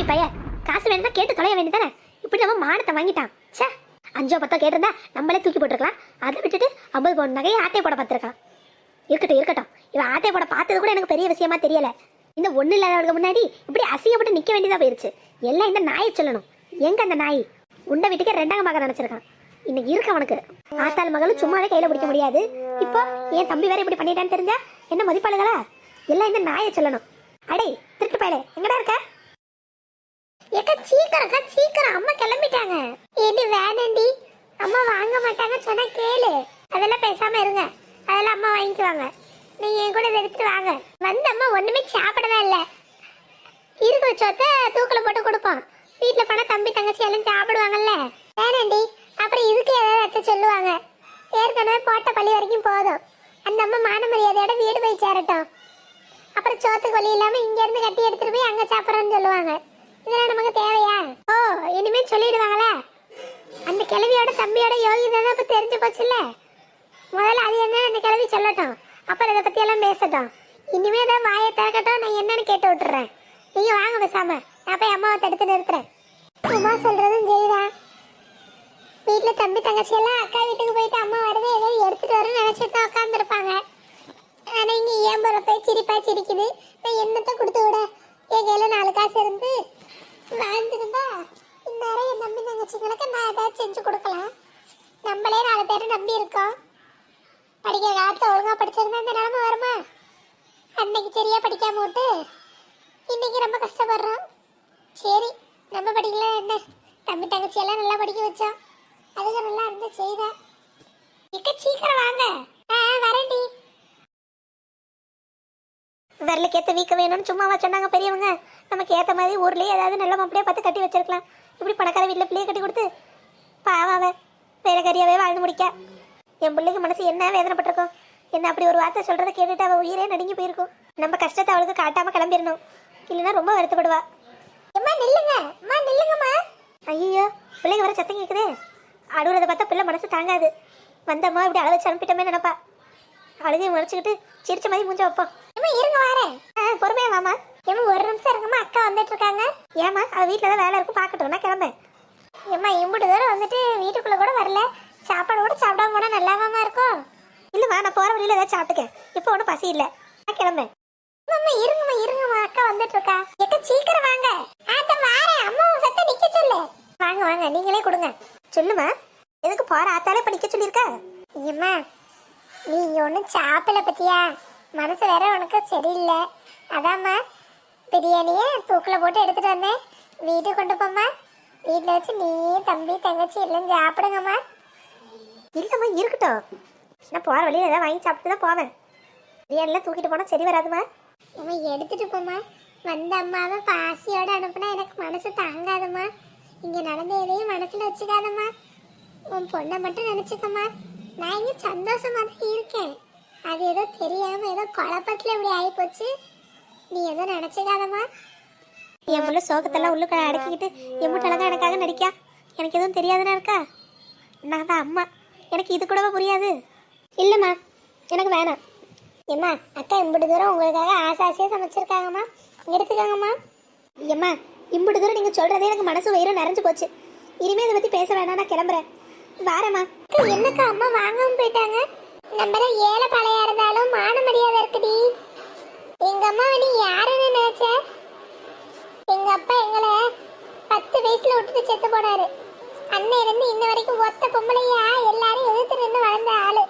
அப்பாவி பைய காசு வேணும்னா கேட்டு தொலைய வேண்டியதானே இப்படி நம்ம மானத்தை வாங்கிட்டான். சே அஞ்சோ பத்தோ கேட்டிருந்தா நம்மளே தூக்கி போட்டிருக்கலாம். அதை விட்டுட்டு ஐம்பது பவுன் நகையை ஆட்டை போட பார்த்துருக்கான் இருக்கட்டும் இருக்கட்டும். இவன் ஆட்டை போட பார்த்தது கூட எனக்கு பெரிய விஷயமா தெரியல. இந்த ஒண்ணு இல்லாதவங்க முன்னாடி இப்படி அசிங்கப்பட்டு நிக்க வேண்டியதா போயிருச்சு. எல்லாம் இந்த நாயை சொல்லணும். எங்க அந்த நாய்? உண்ட வீட்டுக்கு ரெண்டாம் மகன் நினைச்சிருக்கான். இன்னைக்கு இருக்கு அவனுக்கு ஆத்தாள் மகளும் சும்மாவே கையில பிடிக்க முடியாது. இப்போ என் தம்பி வேற இப்படி பண்ணிட்டான்னு தெரிஞ்சா என்ன மதிப்பாளுகளா எல்லாம் இந்த நாயை சொல்லணும். அடே திருட்டு பயலே எங்கடா இருக்க? ஏக்கா சீக்கிரம்க்கா சீக்கிரம். அம்மா கிளம்பிட்டாங்க. இது வேணாண்டி. அம்மா வாங்க மாட்டாங்க சொன்னா கேளு. அதெல்லாம் பேசாம இருங்க. அதெல்லாம் அம்மா வாங்கிக்குவாங்க. நீங்க என் கூட எடுத்துட்டு வாங்க. வந்து அம்மா ஒண்ணுமே சாப்பிடவே இல்லை. இருக்கிற சொத்த தூக்கில் போட்டு கொடுப்போம். வீட்டுல போனா தம்பி தங்கச்சி எல்லாம் சாப்பிடுவாங்கல்ல. வேணாண்டி. அப்புறம் இதுக்கு ஏதாவது அத்தை சொல்லுவாங்க. ஏற்கனவே போட்ட பள்ளி வரைக்கும் போதும். அந்த அம்மா மான மரியாதையோட வீடு போய் சேரட்டும். அப்புறம் சோத்துக்கு வழி இல்லாம இங்க இருந்து கட்டி எடுத்துட்டு போய் அங்க சாப்பிடறோம்னு சொல்லுவாங்க. இதெல்லாம் நமக்கு தேவையா? ஓ இனிமே சொல்லிடுவாங்களே. அந்த கிழவியோட தம்பியோட யோகி தான் இப்ப தெரிஞ்சு போச்சுல்ல? முதல்ல அது என்ன அந்த கிழவி சொல்லட்டும். அப்புறம் இதை பத்தி எல்லாம் பேசட்டும். இனிமே தான் வாயை திறக்கட்டும் நான் என்னன்னு கேட்டு விட்டுறேன். நீங்க வாங்க பேசாம நான் போய் அம்மாவை தடுத்து நிறுத்துறேன். அம்மா சொல்றதும் சரிதான். வீட்டுல தம்பி தங்கச்சி எல்லாம் அக்கா வீட்டுக்கு போயிட்டு அம்மா வரதே ஏதோ எடுத்துட்டு வரேன்னு நினைச்சிட்டு தான் உட்காந்துருப்பாங்க ஆனா இங்க ஏன் போறப்ப சிரிப்பா சிரிக்குது. நான் என்னத்தை கொடுத்து விட? என் கையில நாலு காசு இருந்து வாழ்ந்துருந்தா இந்நேரம் என் நம்பி தங்கச்சிங்களுக்கு நான் ஏதாவது செஞ்சு கொடுக்கலாம். நம்மளே நாலு பேரை நம்பி இருக்கோம். படிக்கிற காலத்தில் ஒழுங்காக படிச்சிருந்தா இந்த நிலமை வருமா? அன்னைக்கு சரியா படிக்காம விட்டு இன்னைக்கு ரொம்ப கஷ்டப்படுறோம். சரி நம்ம படிக்கல என்ன? தம்பி தங்கச்சி எல்லாம் நல்லா படிக்க வச்சோம். அதுக்கு நல்லா இருந்து செய்த. இக்க சீக்கிரம் வாங்க. ஆ வரேன்டி. விரலுக்கு ஏற்ற வீக்க வேணும்னு சும்மாவா சொன்னாங்க பெரியவங்க. நமக்கு ஏற்ற மாதிரி ஊர்லேயே ஏதாவது நல்ல மாப்பிளையா பார்த்து கட்டி வச்சிருக்கலாம். இப்படி பணக்கார வீட்டில் பிள்ளையை கட்டி கொடுத்து பாவாவ வேலைக்காரியாவே வாழ்ந்து முடிக்க. என் பிள்ளைக்கு மனசு என்ன வேதனைப்பட்டிருக்கும் என்ன அப்படி ஒரு வார்த்தை சொல்கிறத கேட்டுட்டு அவள் உயிரே நடுங்கி போயிருக்கும். நம்ம கஷ்டத்தை அவளுக்கு காட்டாமல் கிளம்பிடணும். இல்லைன்னா ரொம்ப வருத்தப்படுவா. அம்மா நில்லுங்க. அம்மா நில்லுங்கம்மா. ஐயோ பிள்ளைங்க வர சத்தம் கேட்குதே அடுவுறதை பார்த்தா பிள்ளை மனசு தாங்காது. வந்தம்மா இப்படி அழ அனுப்பிட்டோமே நினைப்பா. அழுகையை முறைச்சிக்கிட்டு சிரிச்ச மாதிரி மூஞ்ச வைப்போம் இருங்க வரேன் ஆ பொறுமையா வாமா ஏமா ஒரு நிமிஷம் இருங்கம்மா அக்கா வந்துட்டு இருக்காங்க ஏமா அது வீட்டில் தான் வேலை இருக்கும் பார்க்கட்டும் நான் கிளம்பேன் ஏம்மா இம்புட்டு தூரம் வந்துட்டு வீட்டுக்குள்ளே கூட வரல. சாப்பாடு கூட சாப்பிடாம போனால் நல்லாவாமா இருக்கும். இல்லைம்மா நான் போகிற வழியில் ஏதாவது சாப்பிட்டுக்கேன். இப்போ ஒன்றும் பசி இல்லை. நான் கிளம்பேன் அம்மா இருங்கம்மா இருங்கம்மா அக்கா வந்துட்டு இருக்கா எக்க சீக்கிரம் வாங்க. ஆத்த வாரேன் அம்மா சத்த நிக்க சொல்லு. வாங்க வாங்க நீங்களே கொடுங்க. சொல்லுமா எதுக்கு போற? ஆத்தாலே இப்ப நிக்க சொல்லியிருக்க. ஏம்மா நீ ஒன்றும் சாப்பிடல பத்தியா? மனசு வேற உனக்கு சரியில்லை. அதாம்மா பிரியாணியை தூக்கில் போட்டு எடுத்துட்டு வந்தேன். வீட்டுக்கு கொண்டு போம்மா. வீட்டில் வச்சு நீ தம்பி தங்கச்சி எல்லாம் சாப்பிடுங்கம்மா. இல்லைம்மா இருக்கட்டும். நான் போகிற வழியில் ஏதாவது வாங்கி சாப்பிட்டு தான் போவேன். பிரியாணிலாம் தூக்கிட்டு போனால் சரி வராதுமா? அம்மா எடுத்துட்டு போம்மா. வந்த அம்மாவை பாசியோட அனுப்புனா எனக்கு மனசு தாங்காதம்மா. இங்கே நடந்த எதையும் மனசில் வச்சுக்காதம்மா. உன் பொண்ணை மட்டும் நினச்சிக்கம்மா. நான் இங்கே சந்தோஷமா தான் இருக்கேன். அது ஏதோ தெரியாம ஏதோ குழப்பத்தில் இப்படி ஆகிப்போச்சு நீ ஏதோ நினச்சிக்காதம்மா. என் முள்ள சோகத்தெல்லாம் உள்ளுக்குள்ள அடக்கிக்கிட்டு எம்மட்டு அழகா எனக்காக நடிக்கா. எனக்கு எதுவும் தெரியாதுன்னா இருக்கா? நான் தான் அம்மா. எனக்கு இது கூடவா புரியாது? இல்லைம்மா எனக்கு வேணாம். ஏம்மா அக்கா இம்புட்டு தூரம் உங்களுக்காக ஆசை ஆசையாக சமைச்சிருக்காங்கம்மா. எடுத்துக்காங்கம்மா. ஏம்மா இம்புட்டு தூரம் நீங்கள் சொல்கிறதே எனக்கு மனசு வயிறு நிறைஞ்சு போச்சு. இனிமேல் இதை பற்றி பேச வேணாம் நான் கிளம்புறேன். வாரேம்மா. என்னக்கா அம்மா வாங்காமல் போயிட்டாங்க? நம்ம ஏழை பழையா இருந்தாலும் மான மரியாதை இருக்குடி. எங்க அம்மா நீ யாருன்னு நினைச்ச? எங்க அப்பா எங்களை பத்து வயசுல விட்டுட்டு செத்து போனாரு. அண்ணன் இருந்து இன்ன வரைக்கும் ஒத்த பொம்பளையா எல்லாரும் எதிர்த்து நின்று வளர்ந்த ஆளு.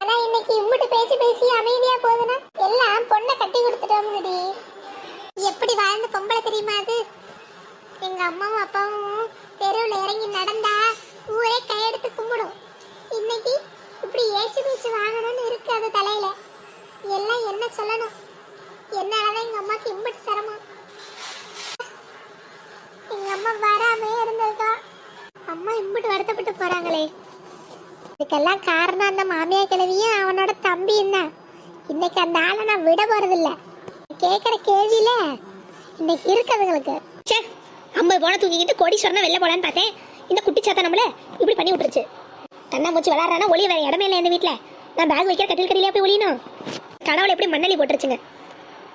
ஆனா இன்னைக்கு இம்முட்டு பேசி பேசி அமைதியா போகுதுன்னா எல்லாம் பொண்ணை கட்டி கொடுத்துட்டோம்னுடி. எப்படி வாழ்ந்த பொம்பளை தெரியுமா அது? எங்க அம்மாவும் அப்பாவும் தெருவில் இறங்கி நடந்தா ஊரே கையெடுத்து கும்பிடும் இன்னைக்கு இப்படி ஏச்சு பேச்சு வாங்கணும்னு இருக்கு அது தலையில எல்லாம் என்ன சொல்லணும் என்னாலதான் எங்க அம்மாக்கு இம்புட்டு சிரமம் எங்க அம்மா வராமே இருந்திருக்கா அம்மா இம்புட்டு வருத்தப்பட்டு போறாங்களே இதுக்கெல்லாம் காரணம் அந்த மாமியா கிழவியும் அவனோட தம்பியும் தான் இன்னைக்கு அந்த ஆளை நான் விட போறதில்ல. கேட்குற கேள்வியில இன்னைக்கு இருக்கிறதுங்களுக்கு ச்சே ஐம்பது போன தூக்கிக்கிட்டு கோடீஸ்வரனை வெளில போலான்னு பார்த்தேன். இந்த குட்டி சாத்தா நம்மள இப்படி பண்ணி விட்டுருச்சு. கண்ணாமூச்சி விளாட்றானா ஒளி வேற இடமே இல்லை இந்த வீட்டில் நான் பேக் வைக்கிற கட்டில் கடையிலே போய் ஒளியணும்? கனவுல எப்படி மண்ணலி போட்டுருச்சுங்க.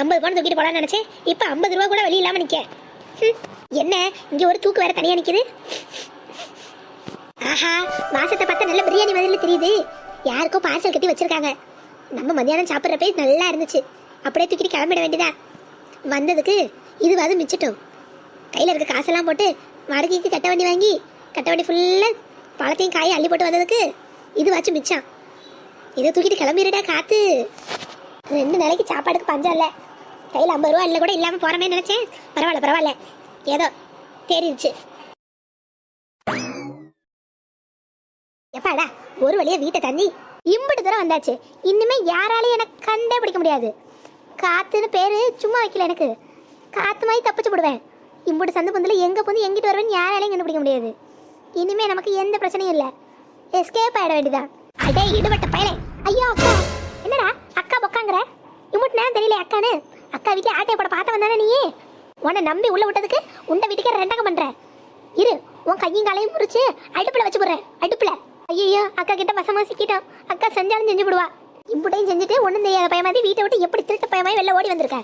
ஐம்பது பவுன் தூக்கிட்டு போலான்னு நினச்சேன். இப்போ ஐம்பது ரூபா கூட வெளியே இல்லாமல் நிற்க என்ன? இங்கே ஒரு தூக்கு வேற தனியாக நிற்கிது ஆஹா வாசத்தை பார்த்தா நல்ல பிரியாணி மாதிரி தெரியுது. யாருக்கும் பார்சல் கட்டி வச்சிருக்காங்க. நம்ம மதியானம் சாப்பிட்றப்பே நல்லா இருந்துச்சு. அப்படியே தூக்கிட்டு கிளம்பிட வேண்டியதா? வந்ததுக்கு இதுவாது மிச்சிட்டோம். கையில் இருக்க காசெல்லாம் போட்டு வாடகைக்கு கட்ட வண்டி வாங்கி கட்ட வண்டி ஃபுல்லாக பழத்தையும் காயை அள்ளி போட்டு வந்ததுக்கு இதுவாச்சும் மிச்சம். இதை தூக்கிட்டு கிளம்பிடுடா காத்து. ரெண்டு நாளைக்கு சாப்பாடுக்கு பஞ்சம் இல்லை. கையில் ஐம்பது ரூபா இல்லை கூட இல்லாமல் போகிறமே நினச்சேன். பரவாயில்ல பரவாயில்ல. ஏதோ தேறிடுச்சு. எப்பாடா ஒரு வழியாக வீட்டை தண்ணி இம்புட்டு தூரம் வந்தாச்சு. இன்னுமே யாராலையும் எனக்கு கண்டே பிடிக்க முடியாது. காத்துன்னு பேரு சும்மா வைக்கல எனக்கு. காத்து மாதிரி தப்பிச்சு போடுவேன். இம்புட்டு சந்து பந்தில் எங்கே போந்து எங்கிட்டு வருவேன்னு யாராலையும் கண்டுபிடிக்க முடியாது. இனிமே நமக்கு எந்த பிரச்சனையும் இல்லை. எஸ்கேப் ஆகிட வேண்டியதான் அடே ஈடுபட்ட பயலே. ஐயோ அக்கா. என்னடா அக்கா பொக்காங்கிற? இம்புட்டு நேரம் தெரியல அக்கான்னு. அக்கா வீட்டில் ஆட்டையை போட பார்த்த வந்தானே நீயே? உன்னை நம்பி உள்ள விட்டதுக்கு உண்டை வீட்டுக்கே ரெண்டாக பண்ணுற இரு உன் கையும் காலையும் முறிச்சு அடுப்பில் வச்சு போடுறேன். அடுப்பில். ஐயோ அக்கா கிட்ட வசமா சிக்கிட்டோம். அக்கா செஞ்சாலும் செஞ்சு விடுவா. இப்படியும் செஞ்சுட்டு ஒன்றும் தெரியாத பையன் மாதிரி வீட்டை விட்டு எப்படி திருட்ட பயமாய் வெளில ஓடி வந்திருக்க?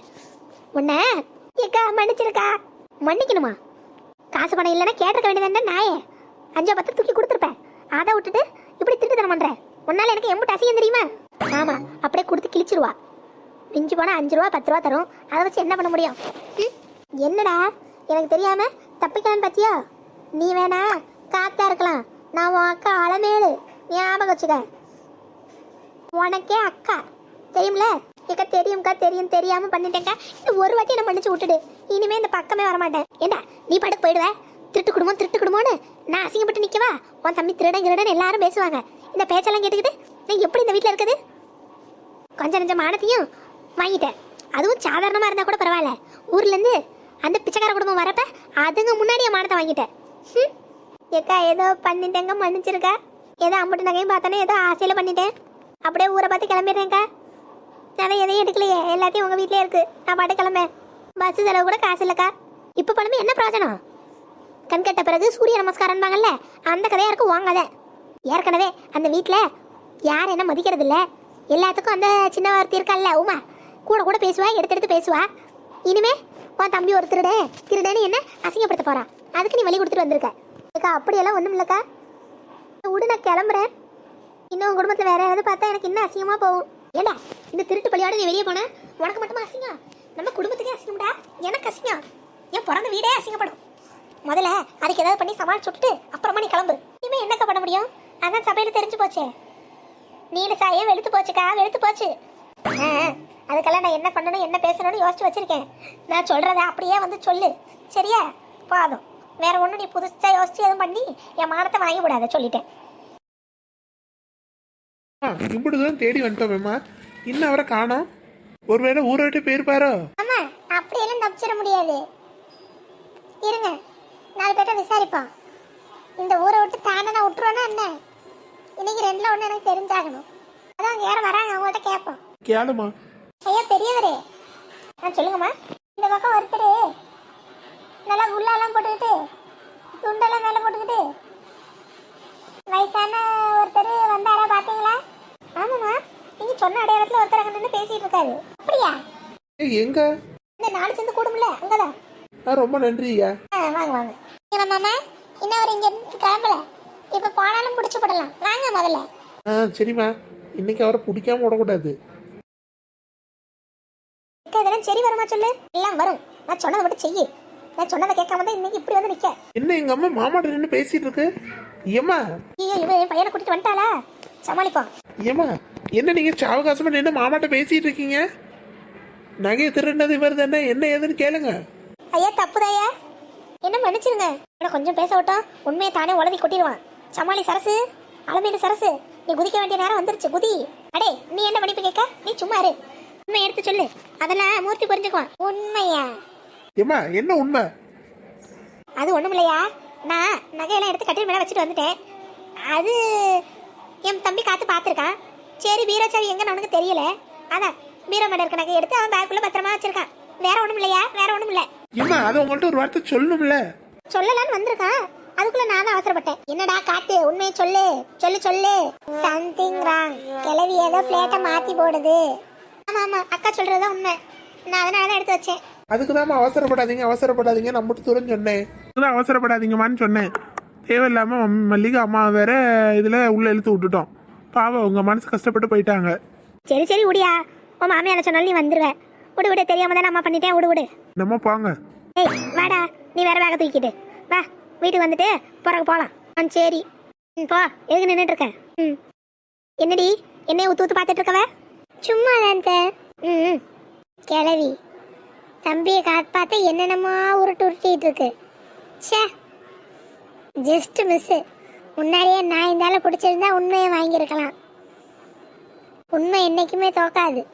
உன்ன ஏக்கா மன்னிச்சிருக்கா? மன்னிக்கணுமா? காசு பணம் இல்லைன்னா கேட்டிருக்க வேண்டியதானே நாயே? அஞ்சா பத்து தூக்கி கொடுத்துருப்பேன். அதை விட்டுட்டு இப்படி திருட்டு தர பண்ணுற உன்னால எனக்கு எம்பிட்டு அசியம் தெரியுமா? ஆமா அப்படியே கொடுத்து கிழிச்சிருவா. மிஞ்சி போனால் அஞ்சு ரூபா பத்து ரூபா தரும். அதை வச்சு என்ன பண்ண முடியும்? ம்? என்னடா? எனக்கு தெரியாம தப்பிக்கலான்னு பாத்தியா? நீ வேணா காத்தா இருக்கலாம். நான் உன் அக்கா அலமேலு ஞாபகம் வச்சுக்க உனக்கே அக்கா. தெரியும்ல? ஏக்கா தெரியும்க்கா தெரியும் தெரியாமல் பண்ணிட்டேங்க்கா இந்த ஒரு வாட்டி என்ன மன்னிச்சு விட்டுடு. இனிமே இந்த பக்கமே வரமாட்டேன். ஏண்டா நீ பாட்டுக்கு போயிடுவ? திருட்டு குடும்பம் திருட்டு குடும்பம்னு? நான் அசிங்கப்பட்டு நிற்கவா உன் தம்பி திருடன் திருடன் எல்லாரும் பேசுவாங்க. இந்த பேச்செல்லாம் கேட்டுக்கிட்டு நீ எப்படி இந்த வீட்டில் இருக்குது? கொஞ்சம் நஞ்ச மானத்தையும் வாங்கிட்டேன். அதுவும் சாதாரணமாக இருந்தால் கூட பரவாயில்ல. ஊர்லேருந்து அந்த பிச்சைக்கார குடும்பம் வரப்ப அதுங்க முன்னாடியே மானத்தை வாங்கிட்டேன். ம் ஏக்கா ஏதோ பண்ணிட்டேங்க மன்னிச்சிருக்கா ஏதோ அம்பட்டு நகையும் பார்த்தோன்னே ஏதோ ஆசையில் பண்ணிட்டேன். அப்படியே ஊரை பார்த்து கிளம்பிடுறேங்க்கா நான் எதையும் எடுக்கலையே. எல்லாத்தையும் உங்கள் வீட்டிலே இருக்குது நான் பாட்டு கிளம்பேன் பஸ் செலவு கூட காசு இல்லைக்கா. இப்போ பழமே என்ன பிரயோஜனம்? கண் கட்ட பிறகு சூரிய நமஸ்காரம்பாங்கல்ல அந்த கதையாக இருக்கும் வாங்காத ஏற்கனவே அந்த வீட்டில் யார் என்ன மதிக்கிறது இல்லை. எல்லாத்துக்கும் அந்த சின்ன ஒருத்தி இருக்கல்ல உமா. கூட கூட பேசுவா எடுத்து எடுத்து பேசுவா. இனிமே உன் தம்பி ஒரு திருடே திருடேன்னு என்ன அசிங்கப்படுத்த போகிறான் அதுக்கு நீ வழி கொடுத்துட்டு வந்திருக்க. அக்கா அப்படியெல்லாம் ஒன்றும் இல்லைக்கா. விடு நான் கிளம்புறேன். இன்னும் குடும்பத்தில் வேற யாராவது பார்த்தா எனக்கு இன்னும் அசிங்கமா போகும். ஏடா இந்த திருட்டு பள்ளியோட நீ வெளியே போன? உனக்கு மட்டுமா அசிங்கம்? நம்ம குடும்பத்துக்கே அசிங்கம்டா. எனக்கு அசிங்கம். என் பிறந்த வீடே அசிங்கப்படும். முதல்ல அதுக்கு ஏதாவது பண்ணி சமாளிச்சு விட்டுட்டு அப்புறமா நீ கிளம்பு இனிமேல் என்னக்கா பண்ண முடியும்? அதான் சபையில் தெரிஞ்சு போச்சே. நீல சாயே வெளுத்து போச்சுக்கா வெளுத்து போச்சு. அதுக்கெல்லாம் நான் என்ன பண்ணணும் என்ன பேசணும்னு யோசிச்சு வச்சிருக்கேன். நான் சொல்றத அப்படியே வந்து சொல்லு. சரியா? போதும். வேற ஒன்றும் நீ புதுசா யோசிச்சு எதுவும் பண்ணி என் மானத்தை வாங்கி விடாத சொல்லிட்டேன். இப்படி தான் தேடி வந்துட்டோமேம்மா இன்னும் அவரை காணோம். ஒருவேளை ஊரை விட்டு போயிருப்பாரோ? ஆமா அப்படியெல்லாம் தப்பிச்சிட முடியாது. இருங்க நாலு பேர்ட்ட விசாரிப்போம். இந்த ஊரை விட்டு தானே நான் விட்டுருவேன்னா என்ன? இன்னைக்கு ரெண்டுல ஒன்று எனக்கு தெரிஞ்சாகணும். அதான் அங்கே யாரும் வராங்க அவங்கள்ட்ட கேட்போம். கேளுமா ஐயா பெரியவரே. ஆ சொல்லுங்கம்மா. இந்த பக்கம் ஒருத்தர். நல்லா உள்ளாலாம் போட்டுக்கிட்டு துண்டெல்லாம் மேலே போட்டுக்கிட்டு. வயசான ஒருத்தர் வந்தாரா பார்த்தீங்களா ஆமாம்மா. நீங்கள் சொன்ன அடையாளத்தில் ஒருத்தர் அங்கே நின்று பேசிட்டு இருக்காரு. அப்படியா? எங்க? இந்த நாலு சேர்ந்து கூடும்ல அங்கதான். ஆ ரொம்ப நன்றியா ஆ வாங்க வாங்க. ஏன்னா மாமா. இன்னும் அவர் இங்க இருந்து கிளம்பல. இப்ப போனாலும் பிடிச்சு போடலாம். வாங்க முதல்ல. ஆ சரிம்மா. இன்னைக்கு அவரை பிடிக்காம விடக்கூடாது. இதெல்லாம் சரி வருமா சொல்லு? எல்லாம் வரும். நான் சொன்னதை மட்டும் செய்யு. நான் சொன்னதை கேட்காம தான் இன்னைக்கு இப்படி வந்து நிக்க என்ன எங்க அம்மா மாமாட்ட நின்று பேசிட்டு இருக்கு? ஏம்மா? ஐயோ இவன் என் பையனை கூட்டிட்டு வந்துட்டாளா? சமாளிப்போம். ஏம்மா என்ன நீங்க சாவகாசமா நின்று மாமாட்ட பேசிட்டு இருக்கீங்க? நகையை திருடினது இவர் தானே என்ன ஏதுன்னு கேளுங்க. ஐயா தப்புதாயா என்ன மன்னிச்சிருங்க. இவனை கொஞ்சம் பேச விட்டோம். உண்மையை தானே உளவி கொட்டிடுவான். சமாளி சரசு. அலமேலு சரசு. நீ குதிக்க வேண்டிய நேரம் வந்துருச்சு. குதி. அடே நீ என்ன மன்னிப்பு கேட்க? நீ சும்மா இரு. உண்மை எடுத்து சொல்லு. அதெல்லாம் மூர்த்தி புரிஞ்சுக்குவான். உண்மையா? ஏம்மா என்ன உண்மை? அது ஒண்ணும் இல்லையா நான் நகையெல்லாம் எடுத்து கட்டில் மேலே வச்சுட்டு வந்துட்டேன். அது என் தம்பி காத்து பார்த்துருக்கான் சரி பீரோ சாவி எங்கன்னு அவனுக்கு தெரியல. அதான் பீரோ மேல இருக்க நகை எடுத்து அவன் பேக்குள்ள பத்திரமா வச்சிருக்கான். வேற ஒண்ணும் இல்லையா வேற ஒண்ணும் இல்லை ஏம்மா அதை உங்கள்கிட்ட ஒரு வார்த்தை சொல்லணும்ல சொல்லலாம்னு வந்திருக்கான் அதுக்குள்ள நான் தான் அவசரப்பட்டேன். என்னடா காத்து உண்மையை சொல்லு சொல்லு சொல்லு. சம்திங் ராங் கிளவி ஏதோ பிளேட்டை மாத்தி போடுது. ஆமா ஆமா அக்கா சொல்றதுதான் உண்மை. நான் அதனால தான் எடுத்து வச்சேன். அதுக்கு தான் அவசரப்படாதீங்க அவசரப்படாதீங்க நான் மட்டும் தூரம் சொன்னேன். அதுதான் அவசரப்படாதீங்கம்மான்னு சொன்னேன். தேவையில்லாம மம்- மல்லிகா அம்மா வேற இதுல உள்ள இழுத்து விட்டுட்டோம். பாவம் உங்க மனசு கஷ்டப்பட்டு போயிட்டாங்க. சரி சரி விடியா உன் மாமியார் சொன்னாலும் நீ வந்துருவேன் விடு விடு தெரியாம தான் அம்மா பண்ணிட்டேன். விடு விடு நம்ம போங்க. ஏய் வாடா. நீ வேற பேக தூக்கிட்டு. வா வீட்டுக்கு வந்துட்டு பிறகு போகலாம் ஆ சரி. ம் போ. எதுக்கு நின்றுட்டு இருக்க? ம். என்னடி? என்னைய ஊத்து ஊத்து பார்த்துட்டு இருக்கவ? சும்மா தான் ம் ம். கிளவி தம்பியை காப்பாத்த என்னென்னமோ உருட்டு உருட்டிட்டு இருக்கு. ச்சே. ஜஸ்ட் மிஸ்ஸு முன்னாடியே நான் இருந்தாலும் பிடிச்சிருந்தா உண்மையை வாங்கியிருக்கலாம். உண்மை என்னைக்குமே தோக்காது.